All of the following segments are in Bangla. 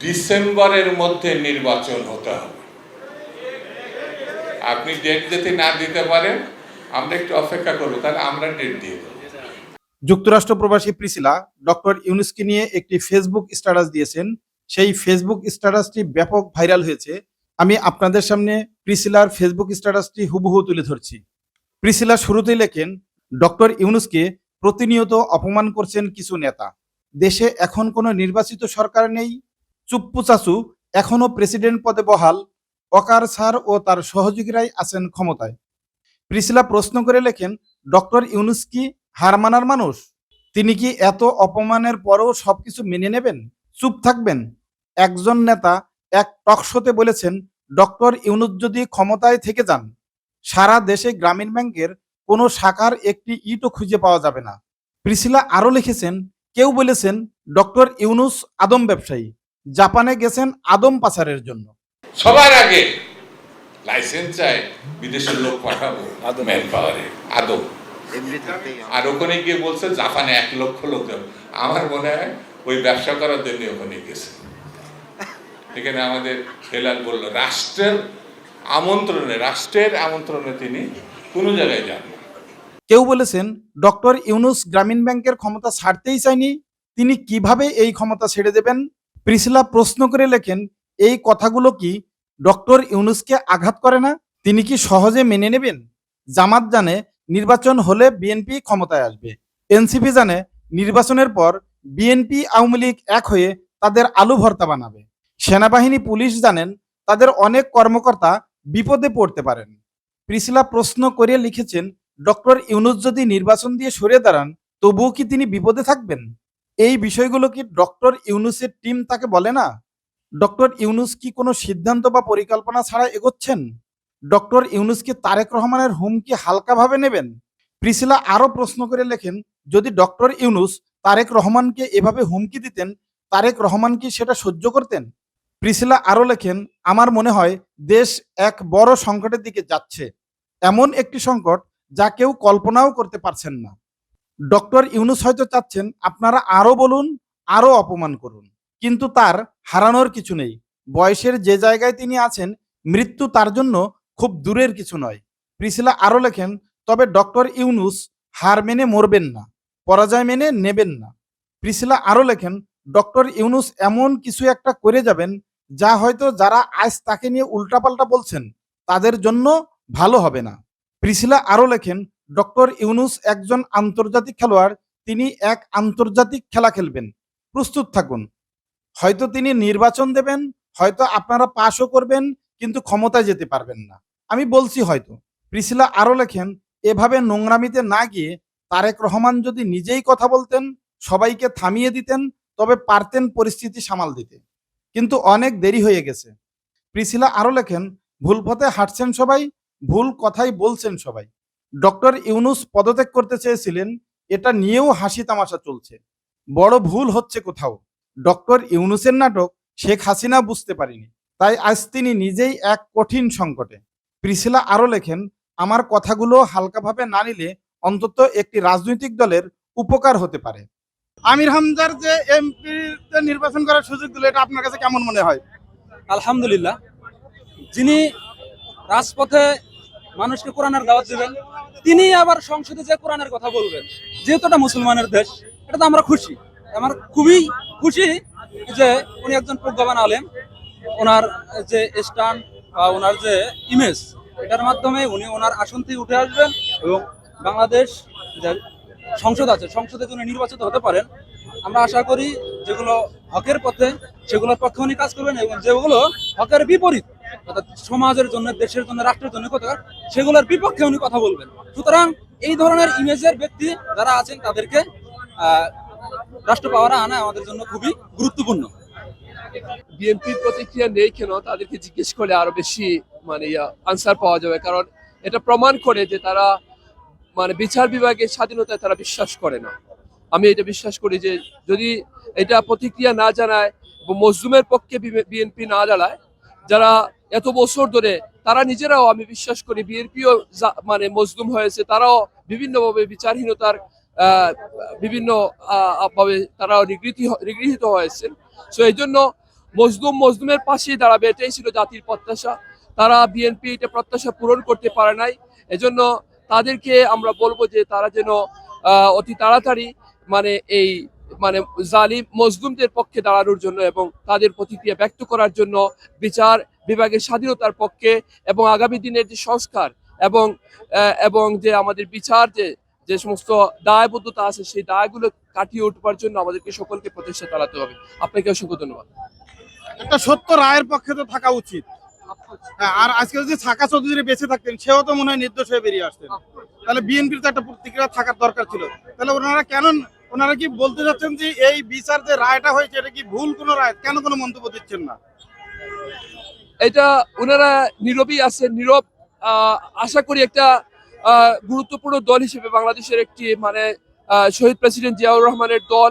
ডিসেম্বরের মধ্যে নির্বাচন হতে হবে। আপনি ডেট যদি না দিতে পারেন, আমরা একটু অপেক্ষা করব, তাহলে আমরা ডেট দিয়ে দেবো। যুক্তরাষ্ট্র প্রবাসী প্রিসিলা, ডক্টর ইউনুসকে নিয়ে একটি ফেসবুক স্ট্যাটাস দিয়েছেন। সেই ফেসবুক স্ট্যাটাসটি ব্যাপক ভাইরাল হয়েছে। আমি আপনাদের সামনে প্রিসিলার ফেসবুক স্ট্যাটাসটি হুবহু তুলে ধরছি। প্রিসিলা শুরুতেই লেখেন, ডক্টর ইউনুসকে প্রতিনিয়ত অপমান করছেন কিছু নেতা। দেশে এখন কোনো নির্বাচিত সরকার নেই চুপ্পু চাচু এখনও প্রেসিডেন্ট পদে বহাল, অকার স্যার ও তার সহযোগীরাই আছেন ক্ষমতায়। প্রিসিলা প্রশ্ন করে লেখেন, ডক্টর ইউনুস কি হার মানার মানুষ? তিনি কি এত অপমানের পরেও সবকিছু মেনে নেবেন? চুপ থাকবেন। একজন নেতা এক টকশোতে বলেছেন, ডক্টর ইউনুস যদি ক্ষমতায় থেকে যান, সারা দেশে গ্রামীণ ব্যাংকের কোনো শাখার একটি ইটও খুঁজে পাওয়া যাবে না। প্রিসিলা আরও লিখেছেন, কেউ বলেছেন, ডক্টর ইউনুস আদম ব্যবসায়ী। জাপানে গেছেন আদম পাচারের জন্য। সবার আগে লাইসেন্স চাই বিদেশের লোক পাঠাবো ম্যান পাওয়ারে আদৌ এমনি থাকতেই আর ওখানে গিয়ে বলছে জাপানে এক লক্ষ লোক আমার মনে হয় ওই ব্যবসা করার জন্য ওখানে গেছে। এখানে আমাদের হেলাল বলল রাষ্ট্রের আমন্ত্রণে রাষ্ট্রের আমন্ত্রণে তিনি কোনো জায়গায় যান কেউ বলেছেন ডক্টর ইউনুস গ্রামীণ ব্যাংকের ক্ষমতা ছাড়তেই চায়নি তিনি কীভাবে এই ক্ষমতা ছেড়ে দেবেন? প্রিসিলা প্রশ্ন করে লেখেন, এই কথাগুলো কি ডক্টর ইউনুসকে আঘাত করে না? তিনি কি সহজে মেনে নেবেন? জামাত জানে নির্বাচন হলে বিএনপি ক্ষমতায় আসবে। এনসিপি জানে নির্বাচনের পর বিএনপি আওয়ামী লীগ এক হয়ে তাদের আলু ভর্তা বানাবে। সেনাবাহিনী, পুলিশ জানেন তাদের অনেক কর্মকর্তা বিপদে পড়তে পারেন। প্রিসিলা প্রশ্ন করে লিখেছেন, ডক্টর ইউনুস যদি নির্বাচন দিয়ে সরে দাঁড়ান, তবুও কি তিনি বিপদে থাকবেন? এই বিষয়গুলো কি ডক্টর ইউনুসের টিম তাকে বলে না? ডক্টর ইউনুস কি কোনো সিদ্ধান্ত বা পরিকল্পনা ছাড়া এগোচ্ছেন? ডক্টর ইউনুস কি তারেক রহমানের হুমকি হালকাভাবে নেবেন? প্রিসিলা আরও প্রশ্ন করে লেখেন, যদি ডক্টর ইউনুস তারেক রহমানকে এভাবে হুমকি দিতেন, তারেক রহমান কি সেটা সহ্য করতেন? প্রিসিলা আরও লেখেন, আমার মনে হয় দেশ এক বড় সংকটের দিকে যাচ্ছে। এমন একটি সংকট যা কেউ কল্পনাও করতে পারছেন না। ডক্টর ইউনুস হয়তো চাচ্ছেন আপনারা আরও বলুন, আরও অপমান করুন। কিন্তু তার হারানোর কিছু নেই। বয়সের যে জায়গায় তিনি আছেন, মৃত্যু তার জন্য খুব দূরের কিছু নয়। প্রিসিলা আরও লেখেন, তবে ডক্টর ইউনুস হার মেনে মরবেন না, পরাজয় মেনে নেবেন না। প্রিসিলা আরও লেখেন, ডক্টর ইউনুস এমন কিছু একটা করে যাবেন, যা হয়তো যারা আজ তাকে নিয়ে উল্টাপাল্টা বলছেন, তাদের জন্য ভালো হবে না। প্রিসিলা আরও লেখেন ডক্টর ইউনুস একজন আন্তর্জাতিক খেলোয়াড়, তিনি এক আন্তর্জাতিক খেলা খেলবেন। প্রস্তুত থাকুন। হয়তো তিনি নির্বাচন দেবেন, হয়তো আপনারা পাশও করবেন, কিন্তু ক্ষমতায় যেতে পারবেন না। আমি বলছি হয়তো। প্রিসিলা আরও লেখেন, এভাবে নোংরামিতে না গিয়ে তারেক রহমান যদি নিজেই কথা বলতেন, সবাইকে থামিয়ে দিতেন, তবে পারতেন পরিস্থিতি সামাল দিতে। কিন্তু অনেক দেরি হয়ে গেছে। প্রিসিলা আরও লেখেন, ভুল পথে হাঁটছেন সবাই, ভুল কথাই বলছেন সবাই। ডক্টর ইউনুস পদত্যাগ করতে চেয়েছিলেন, এটা নিয়েও হাসি তামাশা চলছে। বড় ভুল হচ্ছে কোথাও। ডক্টর ইউনুসের নাটক শেখ হাসিনা বুঝতে পারিনি। তাই আজ তিনি নিজেই এক কঠিন সংকটে। প্রিসিলা আরও লেখেন, আমার কথাগুলো হালকাভাবে না নিলে অন্তত একটি রাজনৈতিক দলের উপকার হতে পারে। আমির হামজার যে এমপি নির্বাচন করার সুযোগ দিল, এটা আপনার কাছে কেমন মনে হয়? আলহামদুলিল্লাহ। যিনি রাজপথে মানুষকে কোরআনের দাওয়াত দিবেন, তিনি আবার সংসদে যে কোরআনের কথা বলবেন যেহেতু এটা মুসলমানের দেশ এটা তো আমরা খুশি। আমার খুবই খুশি যে উনি একজন প্রজ্ঞাবান আলেম। ওনার যে স্টান বা ওনার যে ইমেজ এটার মাধ্যমে উনি ওনার আসন থেকে উঠে আসবেন এবং বাংলাদেশ যে সংসদ আছে, সংসদে উনি নির্বাচিত হতে পারেন, আমরা আশা করি যেগুলো হকের পথে, সেগুলোর পক্ষে উনি কাজ করবেন এবং যেগুলো হকের বিপরীত সমাজের জন্য, দেশের জন্য, রাষ্ট্রের জন্য কথা সেগুলোর বিপক্ষে উনি কথা বলবেন। সুতরাং এই ধরনের ইমেজের ব্যক্তি যারা আছেন, তাদেরকে রাষ্ট্র পাওয়ারা আনা আমাদের জন্য খুবই গুরুত্বপূর্ণ। বিএনপির প্রতিক্রিয়া নেই কেন? তাদেরকে জিজ্ঞেস করলে আরও বেশি মানে আনসার পাওয়া যাবে। কারণ এটা প্রমাণ করে যে তারা মানে বিচার বিভাগের স্বাধীনতায় তারা বিশ্বাস করে না। আমি এটা বিশ্বাস করি যে যদি এটা প্রতিক্রিয়া না জানায় মজলুমের পক্ষে বিএনপি না দাঁড়ায় যারা এত বছর ধরে তারা নিজেরাও, আমি বিশ্বাস করি, বিএনপিও মানে মজলুম হয়েছে, তারাও বিভিন্নভাবে বিচারহীনতার বিভিন্ন ভাবে তারাও নিগৃহীত নিগৃহীত হয়েছেন সো এই জন্য মজদুম মজদুমের পাশেই দাঁড়াবে, এটাই ছিল জাতির প্রত্যাশা। তারা বিএনপি এটা প্রত্যাশা পূরণ করতে পারে নাই। এজন্য তাদেরকে আমরা বলব যে তারা যেন অতি তাড়াতাড়ি মানে এই মানে জালিম মজলুমদের পক্ষে দাঁড়ানোর জন্য এবং তাদের প্রতিক্রিয়া ব্যক্ত করার জন্য বিচার বিভাগের স্বাধীনতার পক্ষে এবং আগামী দিনের যে সংস্কার এবং এবং যে আমাদের বিচার যে যে সমস্ত দায়বদ্ধতা আছে সেই দায়গুলো কাটিয়ে উঠবার জন্য আমাদেরকে সকলকে প্রচেষ্টা চালাতে হবে। আপনাকে অসংখ্য ধন্যবাদ। একটা সত্য রায়ের পক্ষে তো থাকা উচিত। হ্যাঁ, আর আজকে যদি ছাকা চৌধুরী বেঁচে থাকতেন সেও তো মনে হয় নির্দোষ হয়ে বেরিয়ে আসতেন। তাহলে বিএনপির তো একটা প্রতিক্রিয়া থাকার দরকার ছিল। তাহলে ওনারা কেন ওনারা কি বলতে যাচ্ছেন যে এই বিচার যে রায়টা হয়েছে, এটা কি ভুল কোনো রায়? কেন কোনো মন্তব্য দিচ্ছেন না? এটা ওনারা নীরবই আছে নীরব আশা করি একটা গুরুত্বপূর্ণ দল হিসেবে বাংলাদেশের একটি মানে শহীদ প্রেসিডেন্ট জিয়াউর রহমানের দল।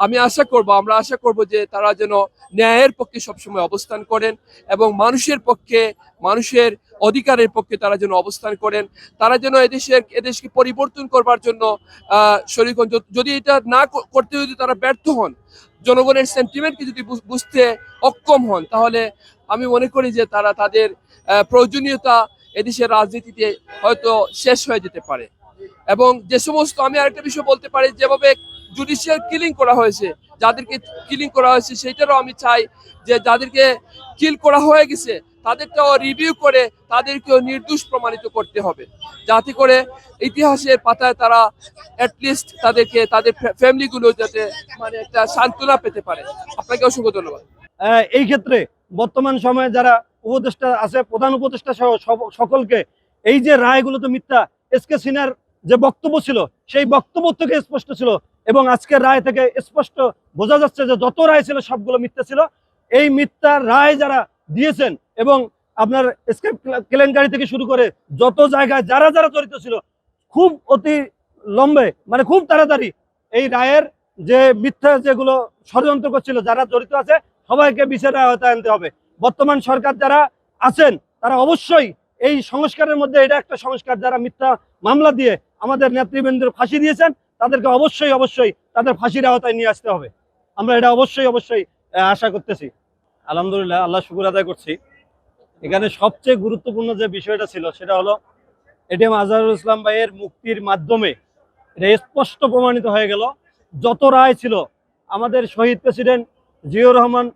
আমি আশা করব, আমরা আশা করব যে তারা যেন ন্যায়ের পক্ষে সবসময় অবস্থান করেন এবং মানুষের পক্ষে, মানুষের অধিকারের পক্ষে তারা যেন অবস্থান করেন তারা যেন এদেশের এদেশকে পরিবর্তন করবার জন্য আহ, শরীর হন। যদি- এটা না করতে যদি তারা ব্যর্থ হন জনগণের সেন্টিমেন্টকে যদি বুঝতে অক্ষম হন তাহলে আমি মনে করি যে তারা তাদের প্রয়োজনীয়তা এদেশের রাজনীতিতে হয়তো শেষ হয়ে যেতে পারে এবং যে সমস্ত আমি আরেকটা বিষয় বলতে পারি যেভাবে জুডিশিয়াল কিলিং করা হয়েছে যাদেরকে কিলিং করা হয়েছে সেটারও আমি চাই যে যাদেরকে কিল করা হয়ে গেছে তাদেরটাও রিভিউ করে তাদেরকেও নির্দোষ প্রমাণিত করতে হবে। যাতে করে ইতিহাসের পাতায় তারা অ্যাটলিস্ট তাদেরকে, তাদের ফ্যামিলিগুলো যাতে মানে একটা সান্ত্বনা পেতে পারে। আপনাকে অসংখ্য ধন্যবাদ। এই ক্ষেত্রে বর্তমান সময়ে যারা উপদেষ্টা আছে, প্রধান উপদেষ্টা সহ সকলকে এই যে রায়গুলো তো মিথ্যা, এস কে সিনহার যে বক্তব্য ছিল, সেই বক্তব্য থেকে স্পষ্ট ছিল এবং আজকের রায় থেকে স্পষ্ট বোঝা যাচ্ছে যে যত রায় ছিল সবগুলো মিথ্যা ছিল। এই মিথ্যা রায় যারা দিয়েছেন এবং আপনার এসকে কেলেঙ্কারি থেকে শুরু করে যত জায়গায় যারা যারা জড়িত ছিল, খুব অতি লম্বে মানে খুব তাড়াতাড়ি এই রায়ের যে মিথ্যা যেগুলো ষড়যন্ত্র করছিল, যারা জড়িত আছে, সবাইকে বিচারের আওতায় আনতে হবে। বর্তমান সরকার যারা আছেন, তারা অবশ্যই এই সংস্কারের মধ্যে এটা একটা সংস্কার, যারা মিথ্যা মামলা দিয়ে আমাদের নেতৃবৃন্দের ফাঁসি দিয়েছেন, তাদেরকে অবশ্যই অবশ্যই তাদের ফাঁসির আওতায় নিয়ে আসতে হবে। আমরা এটা অবশ্যই অবশ্যই আশা করতেছি। আলহামদুলিল্লাহ, আল্লাহ শুকুর আদায় করছি। এখানে সবচেয়ে গুরুত্বপূর্ণ যে বিষয়টা ছিল, সেটা হলো এটিএম আজহারুল ইসলাম ভাইয়ের মুক্তির মাধ্যমে এটা স্পষ্ট প্রমাণিত হয়ে গেল। যত রায় ছিল, আমাদের শহীদ প্রেসিডেন্ট জিয়ুর রহমান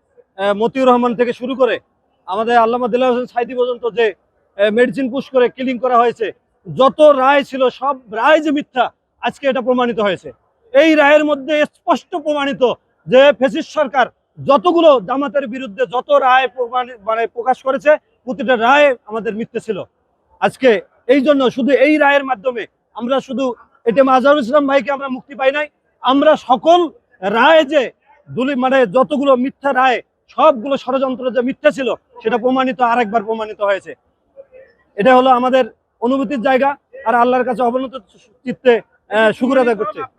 মতিউর রহমান থেকে শুরু করে আমাদের আল্লামা দিল্লা হোসেন সাইদি পর্যন্ত যে মেডিসিন পুশ করে কিলিং করা হয়েছে, যত রায় ছিল, সব রায় যে মিথ্যা, আজকে এটা প্রমাণিত হয়েছে। এই রায়ের মধ্যে স্পষ্ট প্রমাণিত যে ফেসিস সরকার যতগুলো জামাতের বিরুদ্ধে যত রায় মানে প্রকাশ করেছে প্রতিটা রায় আমাদের মিথ্যে ছিল। আজকে এই জন্য শুধু এই রায়ের মাধ্যমে আমরা শুধু এটিএম আজহারুল ইসলাম ভাইকে আমরা মুক্তি পাই নাই। আমরা সকল রায় যে দুলি মানে যতগুলো মিথ্যা রায়, সবগুলো ষড়যন্ত্র যে মিথ্যা ছিল, সেটা প্রমাণিত আরেকবার প্রমাণিত হয়েছে। এটা হলো আমাদের অনুভূতির জায়গা, আর আল্লাহর কাছে অবনত চিত্তে শুকুর আদায় করছে।